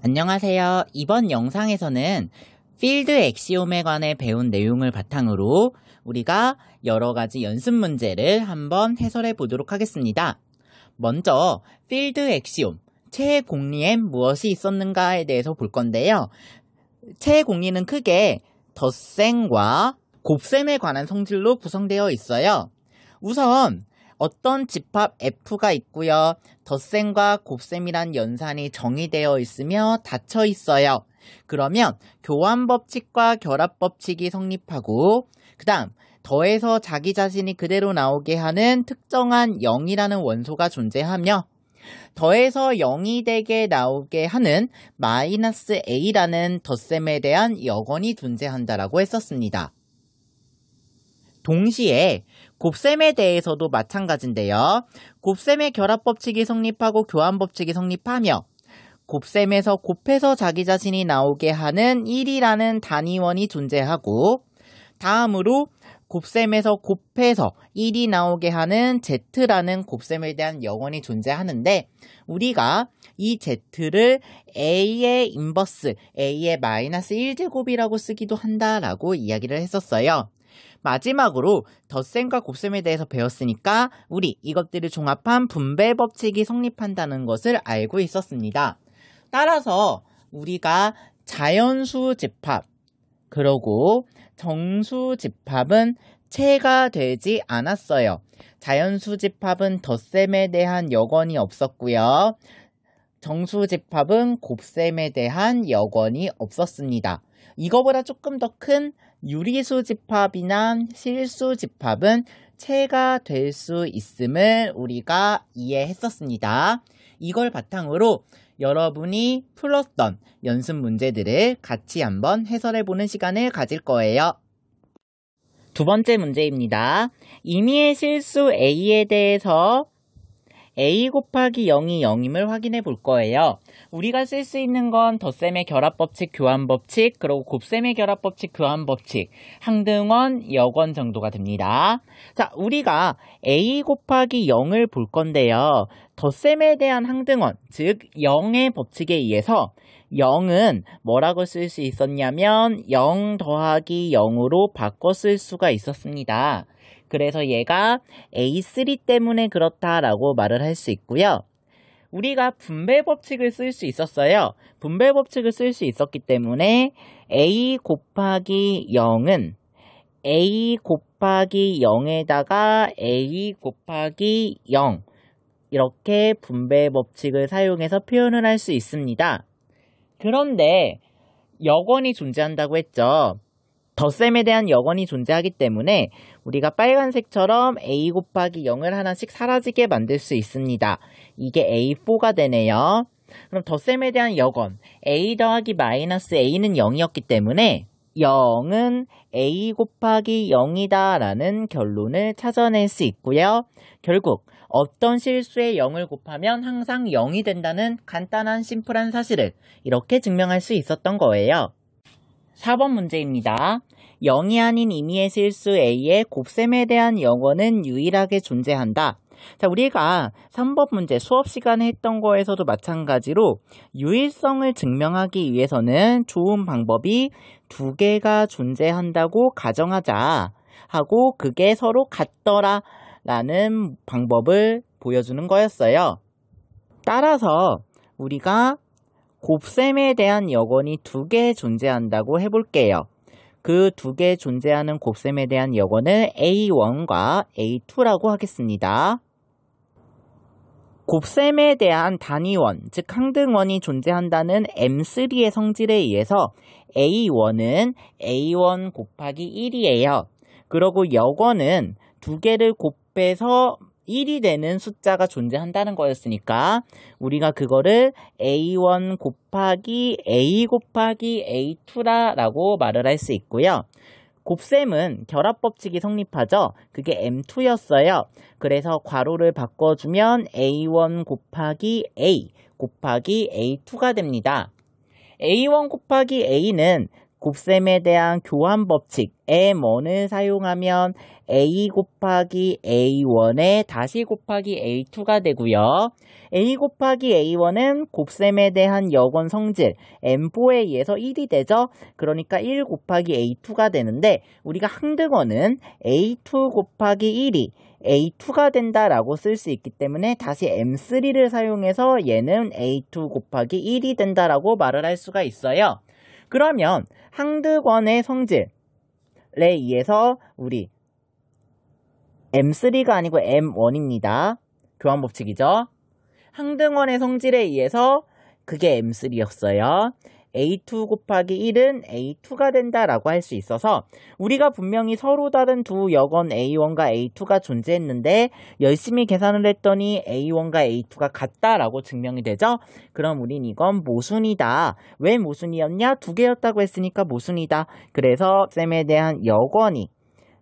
안녕하세요. 이번 영상에서는 필드 엑시옴에 관해 배운 내용을 바탕으로 우리가 여러 가지 연습 문제를 한번 해설해 보도록 하겠습니다. 먼저 필드 엑시옴, 체의 공리엔 무엇이 있었는가에 대해서 볼 건데요. 체의 공리는 크게 덧셈과 곱셈에 관한 성질로 구성되어 있어요. 우선 어떤 집합 F가 있고요. 덧셈과 곱셈이란 연산이 정의되어 있으며 닫혀 있어요. 그러면 교환 법칙과 결합 법칙이 성립하고 그 다음 더해서 자기 자신이 그대로 나오게 하는 특정한 0이라는 원소가 존재하며 더해서 0이 되게 나오게 하는 마이너스 a라는 덧셈에 대한 여건이 존재한다라고 했었습니다. 동시에 곱셈에 대해서도 마찬가지인데요. 곱셈의 결합법칙이 성립하고 교환법칙이 성립하며 곱셈에서 곱해서 자기 자신이 나오게 하는 1이라는 단위원이 존재하고 다음으로 곱셈에서 곱해서 1이 나오게 하는 Z라는 곱셈에 대한 영원이 존재하는데 우리가 이 Z를 A의 인버스, A의 마이너스 1제곱이라고 쓰기도 한다라고 이야기를 했었어요. 마지막으로 덧셈과 곱셈에 대해서 배웠으니까 우리 이것들을 종합한 분배 법칙이 성립한다는 것을 알고 있었습니다. 따라서 우리가 자연수 집합 그러고 정수 집합은 체가 되지 않았어요. 자연수 집합은 덧셈에 대한 여건이 없었고요. 정수 집합은 곱셈에 대한 여건이 없었습니다. 이거보다 조금 더 큰 유리수 집합이나 실수 집합은 체가 될 수 있음을 우리가 이해했었습니다. 이걸 바탕으로 여러분이 풀었던 연습 문제들을 같이 한번 해설해 보는 시간을 가질 거예요. 두 번째 문제입니다. 임의의 실수 A에 대해서 a 곱하기 0이 0임을 확인해 볼 거예요. 우리가 쓸 수 있는 건 덧셈의 결합법칙, 교환법칙, 그리고 곱셈의 결합법칙, 교환법칙, 항등원, 여권 정도가 됩니다. 자, 우리가 a 곱하기 0을 볼 건데요. 덧셈에 대한 항등원, 즉 0의 법칙에 의해서 0은 뭐라고 쓸 수 있었냐면 0 더하기 0으로 바꿔 쓸 수가 있었습니다. 그래서 얘가 A3 때문에 그렇다라고 말을 할 수 있고요. 우리가 분배 법칙을 쓸 수 있었어요. 분배 법칙을 쓸 수 있었기 때문에 A 곱하기 0은 A 곱하기 0에다가 A 곱하기 0 이렇게 분배 법칙을 사용해서 표현을 할 수 있습니다. 그런데 여건이 존재한다고 했죠. 덧셈에 대한 여건이 존재하기 때문에 우리가 빨간색처럼 a 곱하기 0을 하나씩 사라지게 만들 수 있습니다. 이게 a4가 되네요. 그럼 덧셈에 대한 여건 a 더하기 마이너스 a는 0이었기 때문에 0은 a 곱하기 0이다 라는 결론을 찾아낼 수 있고요. 결국 어떤 실수에 0을 곱하면 항상 0이 된다는 간단한 심플한 사실을 이렇게 증명할 수 있었던 거예요. 4번 문제입니다. 0이 아닌 임의의 실수 A의 곱셈에 대한 영어는 유일하게 존재한다. 자, 우리가 3번 문제 수업 시간에 했던 거에서도 마찬가지로 유일성을 증명하기 위해서는 좋은 방법이 두 개가 존재한다고 가정하자 하고 그게 서로 같더라 라는 방법을 보여주는 거였어요. 따라서 우리가 곱셈에 대한 여건이 두 개 존재한다고 해볼게요. 그 두 개 존재하는 곱셈에 대한 여건을 A1과 A2라고 하겠습니다. 곱셈에 대한 단위원, 즉 항등원이 존재한다는 M3의 성질에 의해서 A1은 A1 곱하기 1이에요. 그리고 여건은 두 개를 곱해서 1이 되는 숫자가 존재한다는 거였으니까 우리가 그거를 A1 곱하기 A 곱하기 A2라고 말을 할 수 있고요. 곱셈은 결합 법칙이 성립하죠. 그게 M2였어요. 그래서 괄호를 바꿔주면 A1 곱하기 A 곱하기 A2가 됩니다. A1 곱하기 A는 곱셈에 대한 교환 법칙 M1을 사용하면 A 곱하기 A1에 다시 곱하기 A2가 되고요. A 곱하기 A1은 곱셈에 대한 여건 성질 M4에 의해서 1이 되죠. 그러니까 1 곱하기 A2가 되는데 우리가 항등어는 A2 곱하기 1이 A2가 된다라고 쓸 수 있기 때문에 다시 M3를 사용해서 얘는 A2 곱하기 1이 된다라고 말을 할 수가 있어요. 그러면 항등원의 성질에 의해서 우리 M3가 아니고 M1입니다. 교환 법칙이죠. 항등원의 성질에 의해서 그게 M3였어요. A2 곱하기 1은 A2가 된다라고 할 수 있어서 우리가 분명히 서로 다른 두 여건 A1과 A2가 존재했는데 열심히 계산을 했더니 A1과 A2가 같다라고 증명이 되죠. 그럼 우린 이건 모순이다. 왜 모순이었냐? 두 개였다고 했으니까 모순이다. 그래서 쌤에 대한 여건이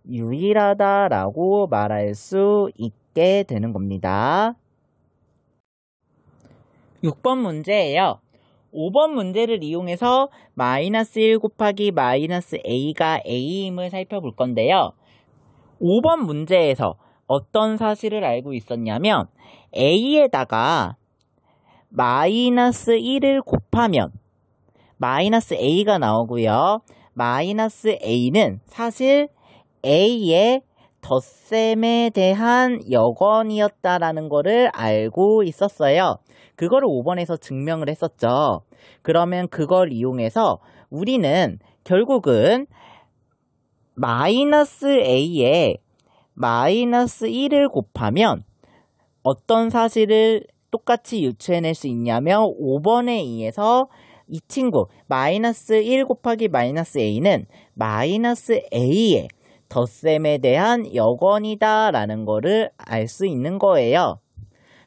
유일하다라고 말할 수 있게 되는 겁니다. 6번 문제예요. 5번 문제를 이용해서 마이너스 1 곱하기 마이너스 a가 a임을 살펴볼 건데요. 5번 문제에서 어떤 사실을 알고 있었냐면 a에다가 마이너스 1을 곱하면 마이너스 a가 나오고요. 마이너스 a는 사실 a의 덧셈에 대한 여건이었다라는 것을 알고 있었어요. 그거를 5번에서 증명을 했었죠. 그러면 그걸 이용해서 우리는 결국은 마이너스 a에 마이너스 1을 곱하면 어떤 사실을 똑같이 유추해낼 수 있냐면 5번에 의해서 이 친구 마이너스 1 곱하기 마이너스 a는 마이너스 a의 덧셈에 대한 여건이다 라는 거를 알 수 있는 거예요.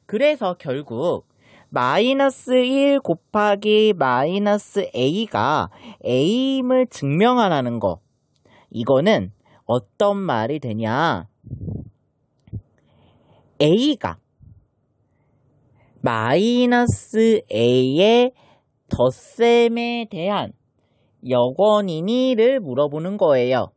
그래서 결국 마이너스 1 곱하기 마이너스 a가 a임을 증명하라는 거. 이거는 어떤 말이 되냐? a가 마이너스 a의 덧셈에 대한 여건이니를 물어보는 거예요.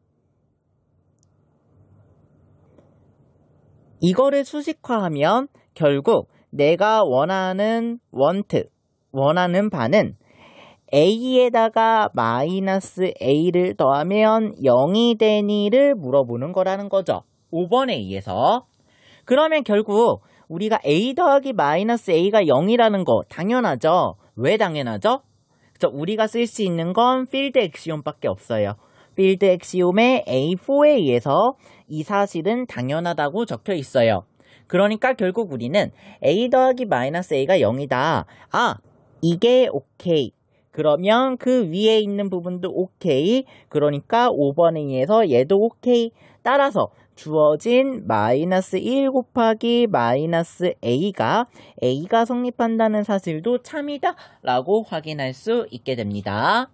이거를 수식화하면 결국 내가 원하는 원트, 원하는 반은 a에다가 마이너스 a를 더하면 0이 되니를 물어보는 거라는 거죠. 5번에 의해서. 그러면 결국 우리가 a 더하기 마이너스 a가 0이라는 거 당연하죠. 왜 당연하죠? 우리가 쓸 수 있는 건 필드 엑시옴밖에 없어요. 필드 엑시옴의 A4에 의해서 이 사실은 당연하다고 적혀 있어요. 그러니까 결국 우리는 A 더하기 마이너스 A가 0이다. 아, 이게 오케이. 그러면 그 위에 있는 부분도 오케이. 그러니까 5번에 의해서 얘도 오케이. 따라서 주어진 마이너스 1 곱하기 마이너스 a가 a가 성립한다는 사실도 참이다 라고 확인할 수 있게 됩니다.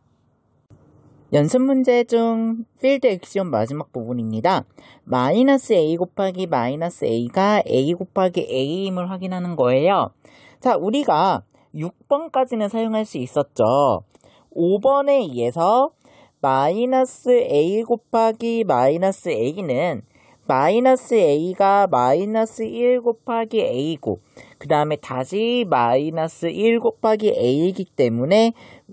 연습 문제 중 필드 액션 마지막 부분입니다. 마이너스 a 곱하기 마이너스 a가 a 곱하기 a임을 확인하는 거예요. 자, 우리가 6번까지는 사용할 수 있었죠. 5번에 의해서 마이너스 a 곱하기 마이너스 a는 마이너스 a가 마이너스 1 곱하기 a고 그 다음에 다시 마이너스 1 곱하기 a이기 때문에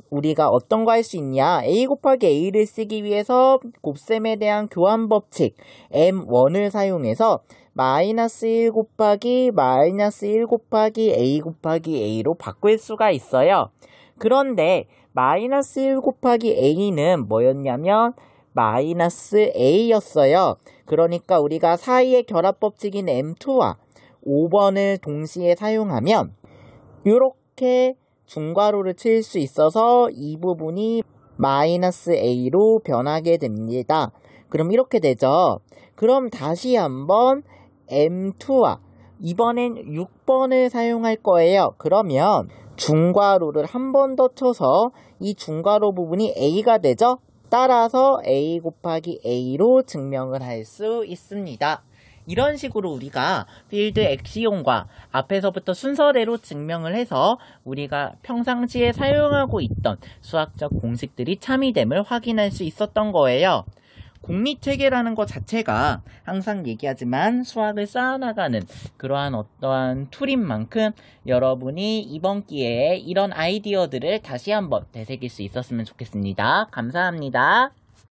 우리가 어떤 거 할 수 있냐 a 곱하기 a를 쓰기 위해서 곱셈에 대한 교환 법칙 m1을 사용해서 마이너스 1 곱하기 마이너스 1 곱하기 a 곱하기 a로 바꿀 수가 있어요. 그런데 마이너스 1 곱하기 a는 뭐였냐면 마이너스 a였어요. 그러니까 우리가 사이의 결합 법칙인 M2와 5번을 동시에 사용하면 이렇게 중괄호를 칠 수 있어서 이 부분이 마이너스 a로 변하게 됩니다. 그럼 이렇게 되죠. 그럼 다시 한번 M2와 이번엔 6번을 사용할 거예요. 그러면 중괄호를 한 번 더 쳐서 이 중괄호 부분이 a가 되죠. 따라서 a 곱하기 a로 증명을 할 수 있습니다. 이런 식으로 우리가 필드 엑시온과 앞에서부터 순서대로 증명을 해서 우리가 평상시에 사용하고 있던 수학적 공식들이 참이됨을 확인할 수 있었던 거예요. 공리체계라는 것 자체가 항상 얘기하지만 수학을 쌓아나가는 그러한 어떠한 툴인 만큼 여러분이 이번 기회에 이런 아이디어들을 다시 한번 되새길 수 있었으면 좋겠습니다. 감사합니다.